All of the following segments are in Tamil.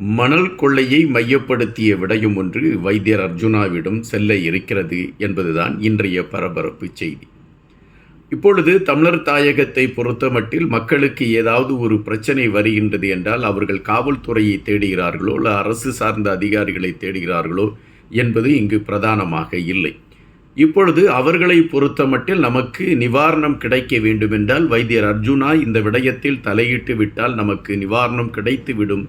மணல் கொள்ளையை மையப்படுத்திய விடயம் ஒன்று வைத்தியர் அர்ஜுனாவிடம் செல்ல இருக்கிறது என்பதுதான் இன்றைய பரபரப்பு செய்தி. இப்பொழுது தமிழர் தாயகத்தை பொறுத்தமட்டில் மக்களுக்கு ஏதாவது ஒரு பிரச்சனை வருகின்றது என்றால் அவர்கள் காவல்துறையை தேடுகிறார்களோ இல்லை அரசு சார்ந்த அதிகாரிகளை தேடுகிறார்களோ என்பது இங்கு பிரதானமாக இல்லை. இப்பொழுது அவர்களை பொறுத்தமட்டில் நமக்கு நிவாரணம் கிடைக்க வேண்டுமென்றால் வைத்தியர் அர்ஜுனா இந்த விடயத்தில் தலையிட்டு விட்டால் நமக்கு நிவாரணம் கிடைத்துவிடும்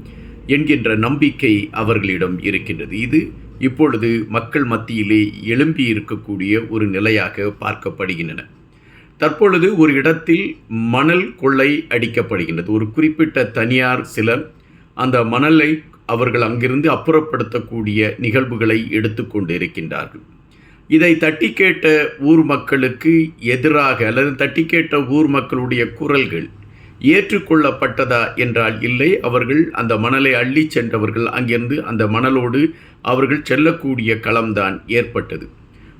என்கின்ற நம்பிக்கை அவர்களிடம் இருக்கின்றது. இது இப்பொழுது மக்கள் மத்தியிலே எழும்பி இருக்கக்கூடிய ஒரு நிலையாக பார்க்கப்படுகின்றன. தற்பொழுது ஒரு இடத்தில் மணல் கொள்ளை அடிக்கப்படுகின்றது. ஒரு குறிப்பிட்ட தனியார் சிலர் அந்த மணலை அவர்கள் அங்கிருந்து அப்புறப்படுத்தக்கூடிய நிகழ்வுகளை எடுத்துக்கொண்டு இருக்கின்றார்கள் இதை தட்டி கேட்ட ஊர் மக்களுக்கு எதிராக அல்லது தட்டி கேட்ட ஊர் மக்களுடைய குரல்கள் ஏற்றுக்கொள்ளப்பட்டதா என்றால் இல்லை. அவர்கள் அந்த மணலை அள்ளி சென்றவர்கள். அங்கிருந்து அந்த மணலோடு அவர்கள் செல்லக்கூடிய களம்தான் ஏற்பட்டது.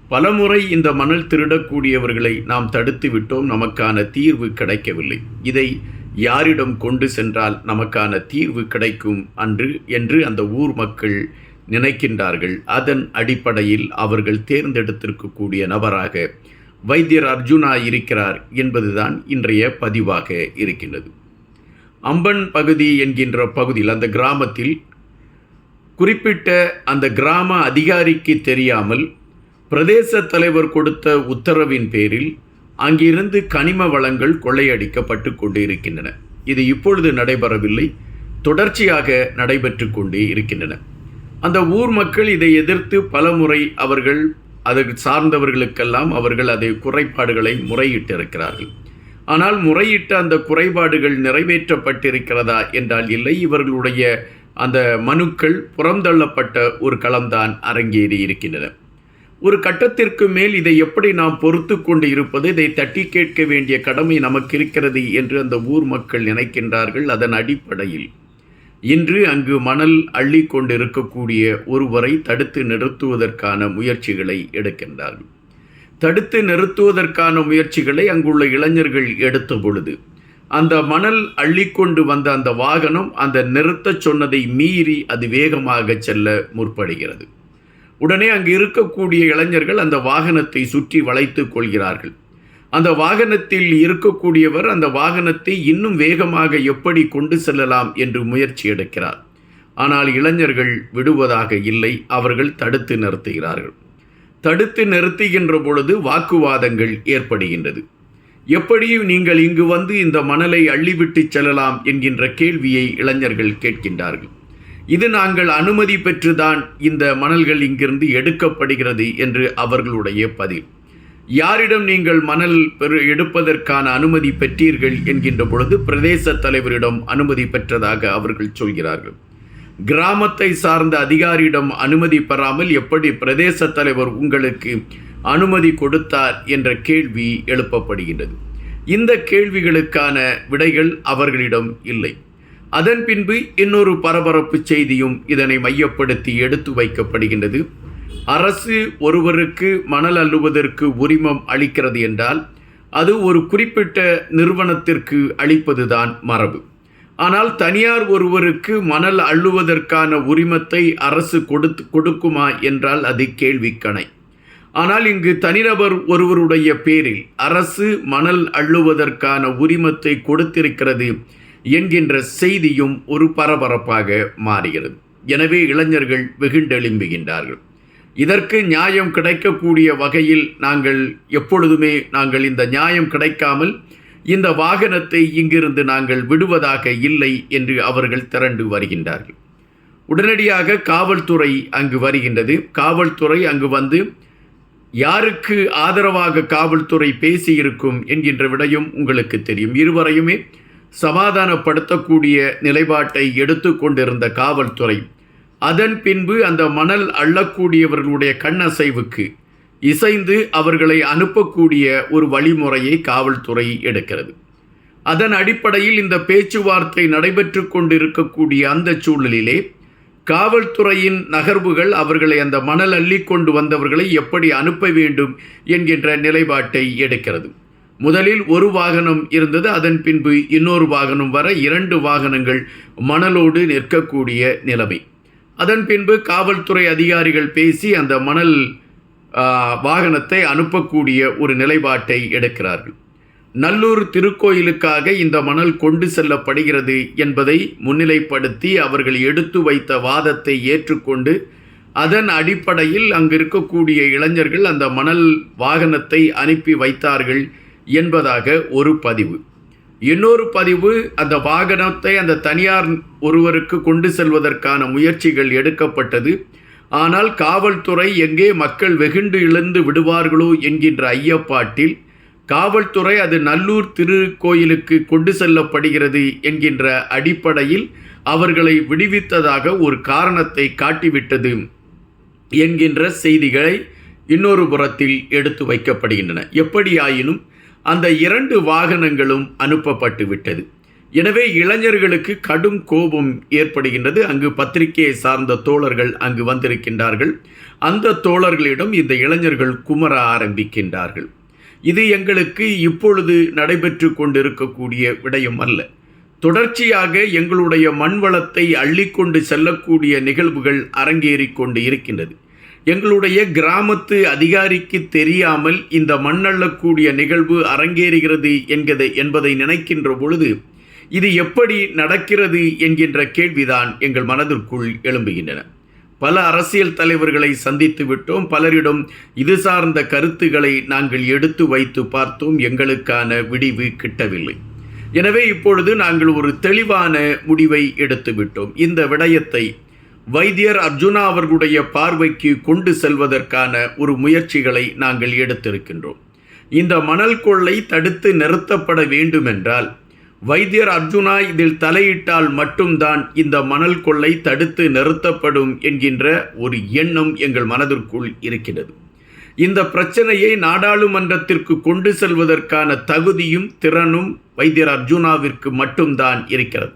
பலமுறை இந்த மணல் திருடக்கூடியவர்களை நாம் தடுத்து விட்டோம். நமக்கான தீர்வு கிடைக்கவில்லை. இதை யாரிடம் கொண்டு சென்றால் நமக்கான தீர்வு கிடைக்கும் அன்று என்று அந்த ஊர் மக்கள் நினைக்கின்றார்கள். அதன் அடிப்படையில் அவர்கள் தேர்ந்தெடுத்திருக்கக்கூடிய நபராக வைத்தியர் அர்ஜுனா இருக்கிறார் என்பதுதான் இன்றைய பதிவாக இருக்கின்றது. அம்பன் பகுதி என்கின்ற பகுதியில் அந்த கிராமத்தில் குறிப்பிட்ட அந்த கிராம அதிகாரிக்கு தெரியாமல் பிரதேச தலைவர் கொடுத்த உத்தரவின் பேரில் அங்கிருந்து கனிம வளங்கள் கொள்ளையடிக்கப்பட்டு கொண்டு இருக்கின்றன இது இப்பொழுது நடைபெறவில்லை. தொடர்ச்சியாக நடைபெற்று கொண்டு இருக்கின்றன. அந்த ஊர் மக்கள் இதை எதிர்த்து பலமுறை அவர்கள் அதற்கு சார்ந்தவர்களுக்கெல்லாம் அவர்கள் அதை குறைபாடுகளை முறையிட்டிருக்கிறார்கள். ஆனால் முறையிட்ட அந்த குறைபாடுகள் நிறைவேற்றப்பட்டிருக்கிறதா என்றால் இல்லை. இவர்களுடைய அந்த மனுக்கள் புறந்தள்ளப்பட்ட ஒரு களம்தான் அரங்கேறி இருக்கின்றன. ஒரு கட்டத்திற்கு மேல் இதை எப்படி நாம் பொறுத்து கொண்டு இருப்பது? இதை தட்டி கேட்க வேண்டிய கடமை நமக்கு இருக்கிறது என்று அந்த ஊர் மக்கள் நினைக்கின்றார்கள். அதன் அடிப்படையில் இன்று அங்கு மணல் அள்ளி கொண்டிருக்கக்கூடிய ஒருவரை தடுத்து நிறுத்துவதற்கான முயற்சிகளை எடுக்கின்றார்கள் தடுத்து நிறுத்துவதற்கான முயற்சிகளை அங்குள்ள இளைஞர்கள் எடுத்த பொழுது அந்த மணல் அள்ளிக்கொண்டு வந்த அந்த வாகனம் அந்த நிறுத்தச் சொன்னதை மீறி அது வேகமாக செல்ல முற்படுகிறது. உடனே அங்கு இருக்கக்கூடிய இளைஞர்கள் அந்த வாகனத்தை சுற்றி வளைத்து கொள்கிறார்கள். அந்த வாகனத்தில் இருக்கக்கூடியவர் அந்த வாகனத்தை இன்னும் வேகமாக எப்படி கொண்டு செல்லலாம் என்று முயற்சி எடுக்கிறார். ஆனால் இளைஞர்கள் விடுவதாக இல்லை அவர்கள் தடுத்து நிறுத்துகிறார்கள். தடுத்து நிறுத்துகின்ற பொழுது வாக்குவாதங்கள் ஏற்படுகின்றது. எப்படியும் நீங்கள் இங்கு வந்து இந்த மணலை அள்ளிவிட்டு செல்லலாம் என்கின்ற கேள்வியை இளைஞர்கள் கேட்கின்றார்கள். இது நாங்கள் அனுமதி பெற்றுதான் இந்த மணல்கள் இங்கிருந்து எடுக்கப்படுகிறது என்று அவர்களுடைய பதில். யாரிடம் நீங்கள் மணல் பெரு எடுப்பதற்கான அனுமதி பெற்றீர்கள் என்கின்ற பொழுது பிரதேச தலைவரிடம் அனுமதி பெற்றதாக அவர்கள் சொல்கிறார்கள். கிராமத்தை சார்ந்த அதிகாரியிடம் அனுமதி பெறாமல் எப்படி பிரதேச தலைவர் உங்களுக்கு அனுமதி கொடுத்தார் என்ற கேள்வி எழுப்பப்படுகின்றது. இந்த கேள்விகளுக்கான விடைகள் அவர்களிடம் இல்லை. அதன் பின்பு இன்னொரு பரபரப்பு செய்தியும் இதனை மையப்படுத்தி எடுத்து வைக்கப்படுகின்றது. அரசு ஒருவருக்கு மணல் அள்ளுவதற்கு உரிமம் அளிக்கிறது என்றால் அது ஒரு குறிப்பிட்ட நிறுவனத்திற்கு அளிப்பதுதான் மரபு. ஆனால் தனியார் ஒருவருக்கு மணல் அள்ளுவதற்கான உரிமத்தை அரசு கொடுத்து கொடுக்குமா என்றால் அது கேள்விக்கணை. ஆனால் இங்கு தனிநபர் ஒருவருடைய பேரில் அரசு மணல் அள்ளுவதற்கான உரிமத்தை கொடுத்திருக்கிறது என்கின்ற செய்தியும் ஒரு பரபரப்பாக மாறுகிறது. எனவே இளைஞர்கள் வெகுண்டெழும்புகின்றார்கள். இதற்கு நியாயம் கிடைக்கக்கூடிய வகையில் நாங்கள் எப்பொழுதுமே நாங்கள் இந்த நியாயம் கிடைக்காமல் இந்த வாகனத்தை இங்கிருந்து நாங்கள் விடுவதாக இல்லை என்று அவர்கள் திரண்டு வருகின்றார்கள். உடனடியாக காவல்துறை அங்கு வருகின்றது. காவல்துறை அங்கு வந்து யாருக்கு ஆதரவாக காவல்துறை பேசியிருக்கும்? என்கின்ற விடயம் உங்களுக்கு தெரியும். இருவரையுமே சமாதானப்படுத்தக்கூடிய நிலைப்பாட்டை எடுத்து கொண்டிருந்த காவல்துறை அதன் பின்பு அந்த மணல் அள்ளக்கூடியவர்களுடைய கண்ணசைவுக்கு இசைந்து அவர்களை அனுப்பக்கூடிய ஒரு வழிமுறையை காவல்துறை எடுக்கிறது. அதன் அடிப்படையில் இந்த பேச்சுவார்த்தை நடைபெற்று கொண்டிருக்கக்கூடிய அந்த சூழலிலே காவல்துறையின் நகர்வுகள் அவர்களை அந்த மணல் அள்ளி கொண்டு வந்தவர்களை எப்படி அனுப்ப வேண்டும் என்கின்ற நிலைப்பாட்டை எடுக்கிறது. முதலில் ஒரு வாகனம் இருந்தது அதன் பின்பு இன்னொரு வாகனம் வர இரண்டு வாகனங்கள் மணலோடு நிற்கக்கூடிய நிலைமை. அதன் பின்பு காவல்துறை அதிகாரிகள் பேசி அந்த மணல் வாகனத்தை அனுப்பக்கூடிய ஒரு நிலைப்பாட்டை எடுக்கிறார்கள். நல்லூர் திருக்கோயிலுக்காக இந்த மணல் கொண்டு செல்லப்படுகிறது என்பதை முன்னிலைப்படுத்தி அவர்கள் எடுத்து வைத்த வாதத்தை ஏற்றுக்கொண்டு அதன் அடிப்படையில் அங்கு இருக்கக்கூடிய இளைஞர்கள் அந்த மணல் வாகனத்தை அனுப்பி வைத்தார்கள் என்பதாக ஒரு பதிவு. இன்னொரு பதிவு அந்த வாகனத்தை அந்த தனியார் ஒருவருக்கு கொண்டு செல்வதற்கான முயற்சிகள் எடுக்கப்பட்டது. ஆனால் காவல்துறை எங்கே மக்கள் வெகுண்டு இழந்து விடுவார்களோ என்கின்ற ஐயப்பாட்டில் காவல்துறை அது நல்லூர் திருக்கோயிலுக்கு கொண்டு செல்லப்படுகிறது என்கின்ற அடிப்படையில் அவர்களை விடுவித்ததாக ஒரு காரணத்தை காட்டிவிட்டது என்கின்ற செய்திகளை இன்னொரு புறத்தில் எடுத்து வைக்கப்படுகின்றன. எப்படியாயினும் அந்த இரண்டு வாகனங்களும் அனுப்பப்பட்டு விட்டது எனவே இளைஞர்களுக்கு கடும் கோபம் ஏற்படுகின்றது. அங்கு பத்திரிகையை சார்ந்த தோழர்கள் அங்கு வந்திருக்கின்றார்கள். அந்த தோழர்களிடம் இந்த இளைஞர்கள் குமர ஆரம்பிக்கின்றார்கள். இது எங்களுக்கு இப்பொழுது நடைபெற்று கொண்டிருக்கக்கூடிய விடயம் அல்ல. தொடர்ச்சியாக எங்களுடைய மண் வளத்தை அள்ளிக்கொண்டு செல்லக்கூடிய நிகழ்வுகள் அரங்கேறிக் கொண்டு இருக்கின்றது. எங்களுடைய கிராமத்து அதிகாரிக்கு தெரியாமல் இந்த மண்ணள்ளக்கூடிய நிகழ்வு அரங்கேறுகிறது என்கதை என்பதை நினைக்கின்ற பொழுது இது எப்படி நடக்கிறது என்கின்ற கேள்விதான் எங்கள் மனதிற்குள் எழும்புகின்றன. பல அரசியல் தலைவர்களை சந்தித்து விட்டோம். பலரிடம் இது சார்ந்த கருத்துக்களை நாங்கள் எடுத்து வைத்து பார்த்தோம். எங்களுக்கான விடிவு கிட்டவில்லை. எனவே இப்பொழுது நாங்கள் ஒரு தெளிவான முடிவை எடுத்துவிட்டோம் இந்த விடயத்தை வைத்தியர் அர்ஜுனா அவர்களுடைய பார்வைக்கு கொண்டு செல்வதற்கான ஒரு முயற்சிகளை நாங்கள் எடுத்திருக்கின்றோம். இந்த மணல் கொள்ளை தடுத்து நிறுத்தப்பட வேண்டுமென்றால் வைத்தியர் அர்ஜுனா இதில் தலையிட்டால் மட்டும்தான் இந்த மணல் கொள்ளை தடுத்து நிறுத்தப்படும் என்கின்ற ஒரு எண்ணம் எங்கள் மனதிற்குள் இருக்கிறது. இந்த பிரச்சனையை நாடாளுமன்றத்திற்கு கொண்டு செல்வதற்கான தகுதியும் திறனும் வைத்தியர் அர்ஜுனாவிற்கு மட்டும்தான் இருக்கிறது.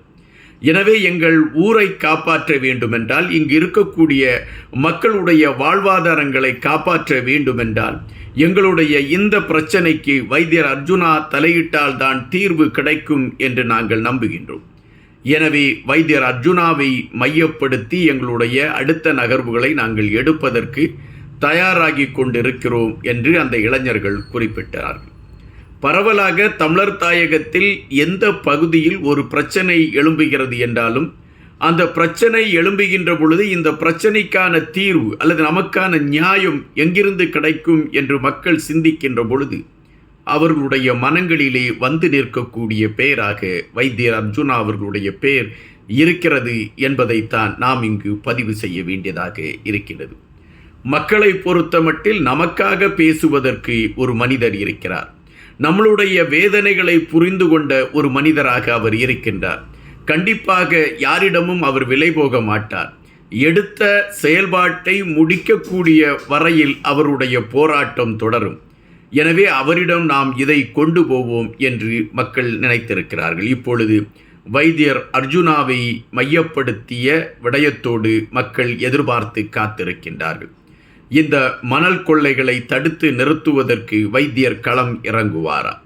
எனவே எங்கள் ஊரை காப்பாற்ற வேண்டுமென்றால் இங்கு இருக்கக்கூடிய மக்களுடைய வாழ்வாதாரங்களை காப்பாற்ற வேண்டுமென்றால் எங்களுடைய இந்த பிரச்சனைக்கு வைத்தியர் அர்ஜுனா தலையிட்டால் தான் தீர்வு கிடைக்கும் என்று நாங்கள் நம்புகின்றோம். எனவே வைத்தியர் அர்ஜுனாவை மையப்படுத்தி எங்களுடைய அடுத்த நகர்வுகளை நாங்கள் எடுப்பதற்கு தயாராகி கொண்டிருக்கிறோம் என்று அந்த இளைஞர்கள் குறிப்பிட்டார்கள். பரவலாக தமிழர் தாயகத்தில் எந்த பகுதியில் ஒரு பிரச்சனை எழும்புகிறது என்றாலும் அந்த பிரச்சனை எழும்புகின்ற பொழுது இந்த பிரச்சனைக்கான தீர்வு அல்லது நமக்கான நியாயம் எங்கிருந்து கிடைக்கும் என்று மக்கள் சிந்திக்கின்ற பொழுது அவர்களுடைய மனங்களிலே வந்து நிற்கக்கூடிய பெயராக வைத்தியர் அர்ஜுனா அவர்களுடைய பெயர் இருக்கிறது என்பதைத்தான் நாம் இங்கு பதிவு செய்ய வேண்டியதாக இருக்கின்றது. மக்களை பொறுத்தமட்டில் நமக்காக பேசுவதற்கு ஒரு மனிதர் இருக்கிறார். நம்மளுடைய வேதனைகளை புரிந்து கொண்ட ஒரு மனிதராக அவர் இருக்கின்றார். கண்டிப்பாக யாரிடமும் அவர் விலை போக மாட்டார். எடுத்த செயல்பாட்டை முடிக்கக்கூடிய வரையில் அவருடைய போராட்டம் தொடரும். எனவே அவரிடம் நாம் இதை கொண்டு போவோம் என்று மக்கள் நினைத்திருக்கிறார்கள். இப்பொழுது வைத்தியர் அர்ஜுனாவை மையப்படுத்திய விடயத்தோடு மக்கள் எதிர்பார்த்து காத்திருக்கின்றார்கள். இந்த மணல் கொள்ளைகளை தடுத்து நிறுத்துவதற்கு வைத்தியர் களம் இறங்குவாரா?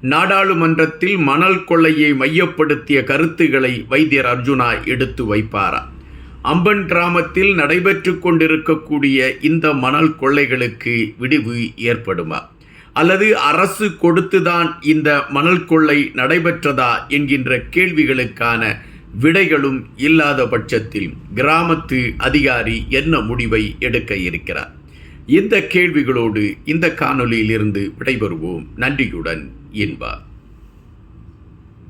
நாடாளுமன்றத்தில் மணல் கொள்ளையை மையப்படுத்திய கருத்துக்களை வைத்தியர் அர்ஜுனா எடுத்து வைப்பாரா? அம்பன் கிராமத்தில் நடைபெற்று கொண்டிருக்கக்கூடிய இந்த மணல் கொள்ளைகளுக்கு விடிவு ஏற்படுமா? அல்லது அரசு கொடுத்துதான் இந்த மணல் கொள்ளை நடைபெற்றதா? என்கின்ற கேள்விகளுக்கான விடைகளும் இல்லாத பட்சத்தில் கிராமத்து அதிகாரி என்ன முடிவை எடுக்க இருக்கிறார்? இந்த கேள்விகளோடு இந்த காணொளியிலிருந்து விடைபெறுவோம். நன்றியுடன் இன்பார்